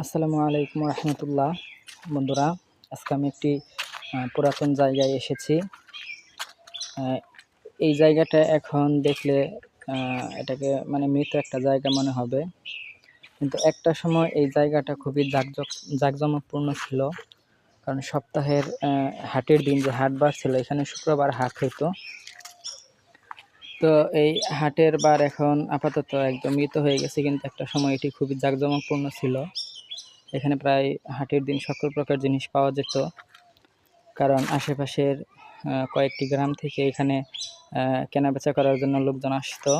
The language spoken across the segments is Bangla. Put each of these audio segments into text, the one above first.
আসসালামু আলাইকুম রহমতুল্লাহ বন্ধুরা, আজকে আমি একটি পুরাতন জায়গায় এসেছি। এই জায়গাটা এখন দেখলে এটাকে মানে মৃত একটা জায়গা মনে হবে। কিন্তু একটা সময় এই জায়গাটা খুবই জাকজক, জাঁকজমকপূর্ণ ছিল। কারণ সপ্তাহের হাটের দিন যে হাট বার ছিল, এখানে শুক্রবার হাট হইতো। তো এই হাটের বার এখন আপাতত একদম মৃত হয়ে গেছে, কিন্তু একটা সময় এটি খুবই জাঁকজমকপূর্ণ ছিল। এখানে প্রায় হাটের দিন সকল প্রকার জিনিস পাওয়া যেত। কারণ আশেপাশের কয়েকটি গ্রাম থেকে এখানে কেনাবেচা করার জন্য লোকজন আসতো।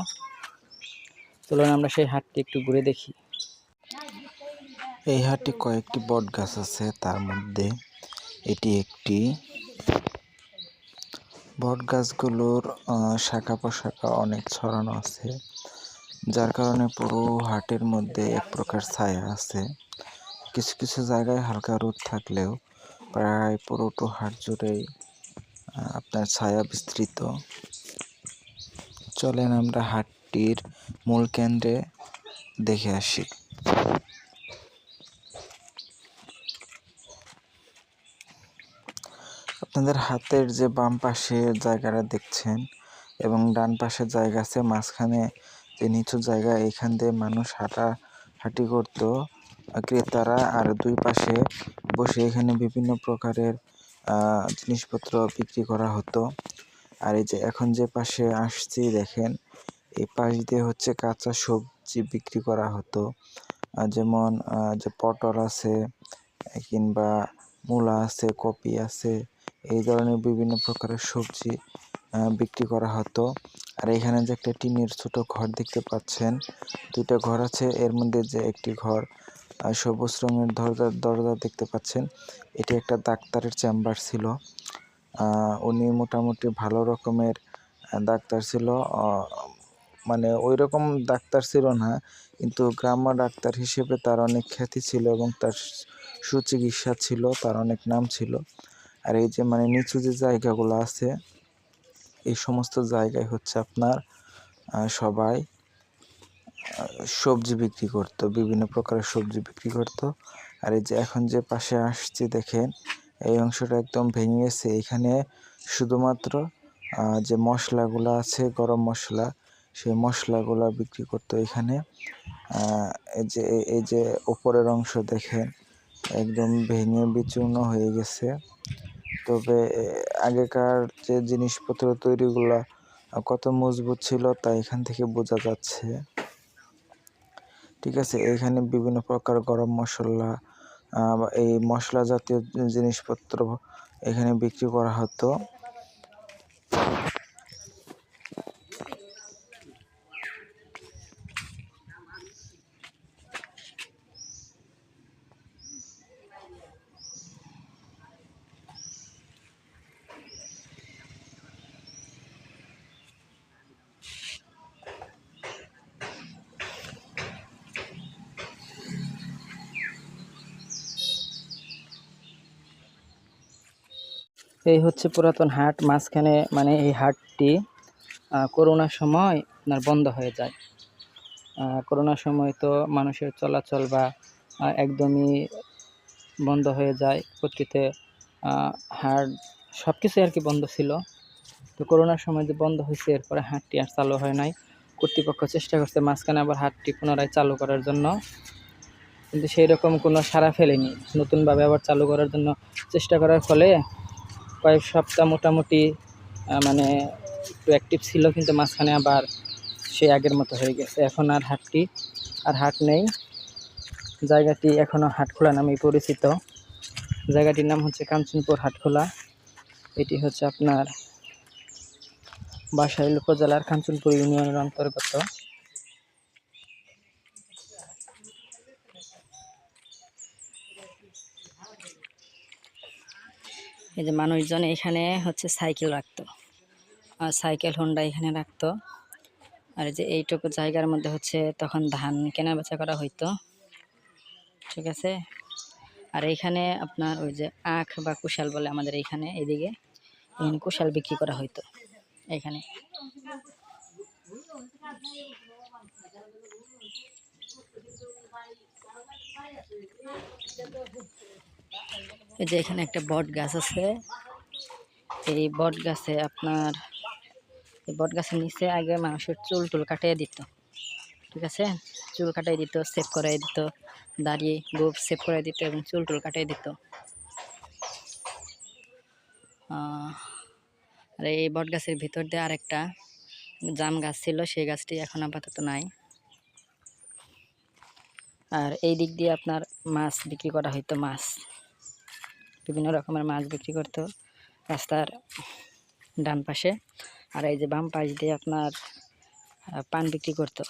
চলুন আমরা সেই হাটটি একটু ঘুরে দেখি। এই হাটে কয়েকটি বট গাছ আছে। তার মধ্যে এটি একটি। বট গাছগুলোর শাখা প্রশাখা অনেক ছড়ানো আছে, যার কারণে পুরো হাটের মধ্যে এক প্রকার ছায়া আছে। কিছু কিছু জায়গায় হালকা রোদ থাকলেও প্রায় পুরোটো হাট জুড়েই আপনার ছায়া বিস্তৃত। চলেন আমরা হাটটির মূল কেন্দ্রে দেখে আসি। আপনাদের হাতের যে বাম পাশে জায়গাটা দেখছেন এবং ডান পাশে জায়গা আছে, মাঝখানে যে নিচু জায়গা, এখান দিয়ে মানুষ হাঁটা, হাঁটি করতো। ক্রেতারা আর দুই পাশে বসে এখানে বিভিন্ন প্রকারের জিনিসপত্র বিক্রি করা হতো। আর এই যে এখন যে পাশে আসছি, দেখেন, এই পাশ দিয়ে হচ্ছে কাঁচা সবজি বিক্রি করা হতো। যেমন যে পটল আছে, কিংবা মূলা আছে, কপি আছে, এই ধরনের বিভিন্ন প্রকারের সবজি বিক্রি করা হতো। আর এখানে যে একটা টিনের ছোট ঘর দেখতে পাচ্ছেন, দুইটা ঘর আছে। এর মধ্যে যে একটি ঘর সবুজ রঙের দরজা দরজা দেখতে পাচ্ছেন। এটি একটা ডাক্তারের চেম্বার ছিল। উনি মোটামুটি ভালো রকমের ডাক্তার ছিল। মানে ওই রকম ডাক্তার ছিল না, কিন্তু গ্রাম্য ডাক্তার হিসেবে তার অনেক খ্যাতি ছিল এবং তার সুচিকিৎসা ছিল, তার অনেক নাম ছিল। আর এই যে মানে নিচু যে জায়গাগুলো আছে, এই সমস্ত জায়গায় হচ্ছে আপনার সবাই সবজি বিক্রি করতো, বিভিন্ন প্রকারের সবজি বিক্রি করতো। আর এই যে এখন যে পাশে আসছি, দেখেন, এই অংশটা একদম ভেঙে গেছে এখানে শুধুমাত্র যে মশলাগুলো আছে, গরম মশলা, সেই মশলাগুলো বিক্রি করতো এখানে। এই যে, এই- যে উপরের অংশ দেখেন, একদম ভেঙে বিচূর্ণ হয়ে গেছে। তবে আগেকার যে জিনিসপত্র তৈরিগুলা, কত মজবুত ছিল তা এখান থেকে বোঝা যাচ্ছে। ঠিক আছে? এখানে বিভিন্ন প্রকার গরম মশলা এই মশলা জাতীয় জিনিসপত্র এখানে বিক্রি করা হতো। এই হচ্ছে পুরাতন হাট, মাঝখানে মানে এই হাটটি করোনার সময় আপনার বন্ধ হয়ে যায়। করোনার সময় তো মানুষের চলাচল বা একদমই বন্ধ হয়ে যায়। পরবর্তীতে হাট সব কিছু আর কি বন্ধ ছিল। তো করোনার সময় যে বন্ধ হয়েছে, এরপরে হাটটি আর চালু হয় নাই। কর্তৃপক্ষ চেষ্টা করছে মাঝখানে আবার হাটটি পুনরায় চালু করার জন্য। কিন্তু সেই রকম কোনো সাড়া ফেলেনি। নতুনভাবে আবার চালু করার জন্য চেষ্টা করার ফলে কয়েক সপ্তাহ মোটামুটি মানে একটু অ্যাক্টিভ ছিল কিন্তু মাঝখানে আবার সেই আগের মতো হয়ে গেছে। এখন আর হাটটি আর হাট নেই। জায়গাটি এখনও হাটখোলা নামে পরিচিত। জায়গাটির নাম হচ্ছে কাঞ্চনপুর হাটখোলা। এটি হচ্ছে আপনার বাসাইল উপজেলার কাঞ্চনপুর ইউনিয়নের অন্তর্গত। এই যে মানুষজন এখানে হচ্ছে সাইকেল রাখতো। আর সাইকেল হোন্ডা এখানে রাখতো। আর যে এইটুকু জায়গার মধ্যে হচ্ছে তখন ধান কেনা বেচা করা হইতো। ঠিক আছে? আর এইখানে আপনার ওই যে আখ বা কুশাল বলে আমাদের এইখানে এইদিকে, এখানে কুশাল বিক্রি করা হইতো। এখানে। এই যে এখানে একটা বট গাছ আছে। এই বট গাছে আপনার, এই বট গাছের নিচে আগে মানুষের চুল টুল কাটিয়ে দিত, ঠিক আছে? চুল কাটাই দিত সেভ করাই দিত দাঁড়িয়ে গোপ সেভ করাই দিত এবং চুল টুল কাটাই দিত। আর এই বট গাছের ভিতর দিয়ে আরেকটা জাম গাছ ছিল, সেই গাছটি এখন আপাতত নাই। আর এই দিক দিয়ে আপনার মাছ বিক্রি করা হইতো, মাছ। বিভিন্ন রকমের মাছ বিক্রি করতো রাস্তার ডান পাশে। আর এই যে বাম পাশ দিয়ে আপনার পান বিক্রি করতো।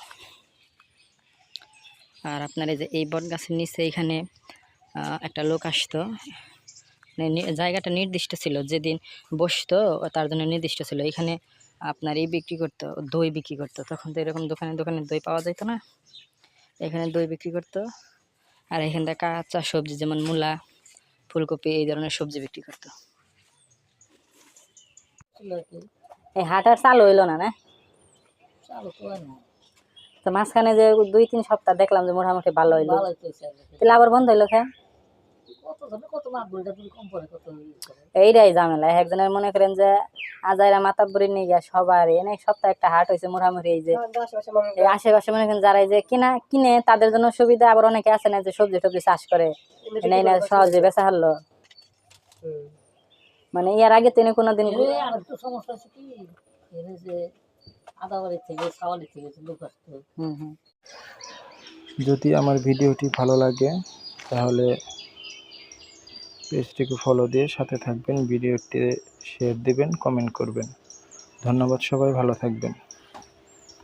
আর আপনার এই যে এই বট গাছের নিচে এখানে একটা লোক আসতো। মানে জায়গাটা নির্দিষ্ট ছিল, যেদিন বসতো তার জন্য নির্দিষ্ট ছিল। এখানে আপনার এই বিক্রি করতো, দই বিক্রি করতো। তখন তো এরকম দোকানে দোকানে দই পাওয়া যেত না। এখানে দই বিক্রি করতো। আর এখান থেকে কাঁচা সবজি যেমন মূলা ফুলকপি এই ধরনের সবজি বিক্রি করতো। এই হাট আর চালু হইল না না? তো মাঝখানে যে দুই তিন সপ্তাহ দেখলাম যে মোটামুটি ভালো হইল। তাহলে আবার বন্ধ হইল খেয়ে এইটাই ঝামেলা। একজনের মনে করেন যে আজাইরা মাতাব্বরি নিয়ে গিয়া সবার এনে সপ্তাহে একটা হাট হয়েছে মোটামুটি এই যে এই আশেপাশে মনে করেন যারা এই যে কিনা কিনে তাদের জন্য সুবিধা আবার অনেকে আছে না যে সবজি টবজি চাষ করে। সহজে বেচা হারলো। মানে এর আগে তিনি কোনোদিন আর একটু সমস্যা আছে কি? এনে যে আদাবাড়ি থেকে সাওয়ালি থেকে লোক আসতো। হুম হুম। যদি আমার ভিডিওটি ভালো লাগে তাহলে পেজটিকে ফলো দিয়ে সাথে থাকবেন ভিডিওটি শেয়ার দিবেন কমেন্ট করবেন। ধন্যবাদ সবাই ভালো থাকবেন।